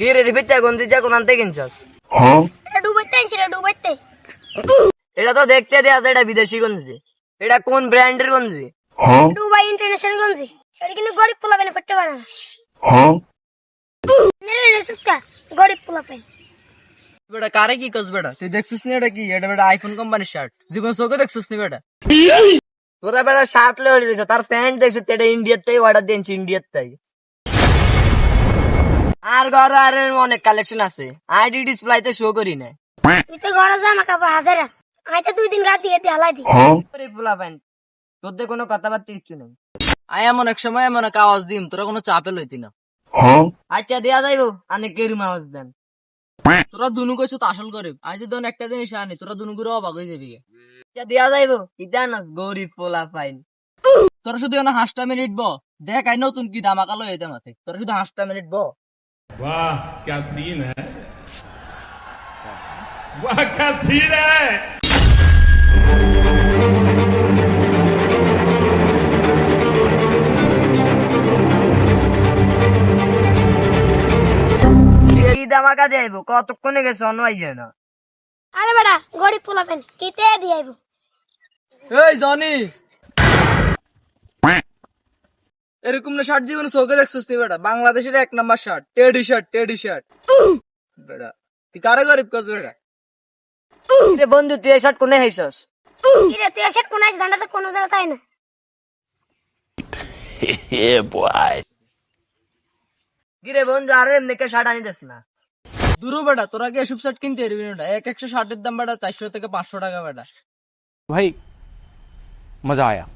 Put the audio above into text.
কি রে রিপিটটা গঞ্জি যা কোন আনতে কিনছস? এটা ডুবাইতে আনছি রে ডুবাইতে এটা তো দেখতে দেয়া এটা বিদেশি গঞ্জি। এটা কোন ব্র্যান্ডের গঞ্জি? Dubai international গঞ্জি। এটা কিন্তু গরিব পোলা পেনে পড়তে পারে না। নেরে রেসুকা গরিব পোলা পেন বেটা কারে কি কস বেটা? তুই দেখছিস না এটা কি? এটা বেটা আইফোন কোম্পানির শার্ট জীবন চোখে দেখছিস নি বেটা? তোরা বেলা শার্ট লয়ে রয়েছে তার প্যান্ট দেখছ এটা ইন্ডিয়ার থেকে অর্ডার দিয়েছি ইন্ডিয়ার থেকে। আর ঘরে আর অনেক কালেকশন আছে। আইডি ডিসপ্লেতে শো করি না তুই তো ঘরে জামা কাপড় হাজার আস আমি তো দুই দিন গাতি গাতি হালাই দি আরে পোলা প্যান্ট তোর দিয়ে কোনো কথাবার্তা কিচ্ছু নেই। আই এমন এক সময় এমন এক আওয়াজ দিম তোরা কোনো চাপে লইতি না। আচ্ছা দেয়া যাইবো আনে কেরুম আওয়াজ দেন। তোরা দুনু কইছো তো আসল গরিব। আজ যদি একটা জিনিস আনি তোরা দুনু করে অবাক হয়ে যাবি। আচ্ছা দেয়া যাইবো ইটা না গরিব পোলা পাইন তোরা শুধু হাঁসটা মিনিট ব দেখ আই নতুন কি ধামাকা লই এতে মাথে তোরা শুধু হাঁসটা মিনিট ব वाह क्या सीन है वाह क्या सीन है কি দামাকা দেবো কতক্ষণে গেছে অন্য আইয়ে না আরে বেটা গরিব পোলা পেন কিতে দিয়ে আইবো এই জনি এরকম না শার্ট জীবনে চোখে দেখছিস তুই বেটা? বাংলাদেশের এক number shirt teddy shirt teddy shirt বেটা তুই কারে গরিব কাজ বেটা? রে বন্ধু তুই এই শার্ট কোনে হাইছস রে তুই এই শার্ট কোনে হাইছস ধান্ডা তো কোনো জায়গা তাই না? হে বয় গিরে বন্ধু আরে এমনি কে শার্ট আনি দেস না? দূর বেটা তোরা কি এসব শার্ট কিনতে পারবি না এক একশো শার্টের দাম বেটা চারশো থেকে পাঁচশো টাকা বেটা। ভাই মজা আয়া।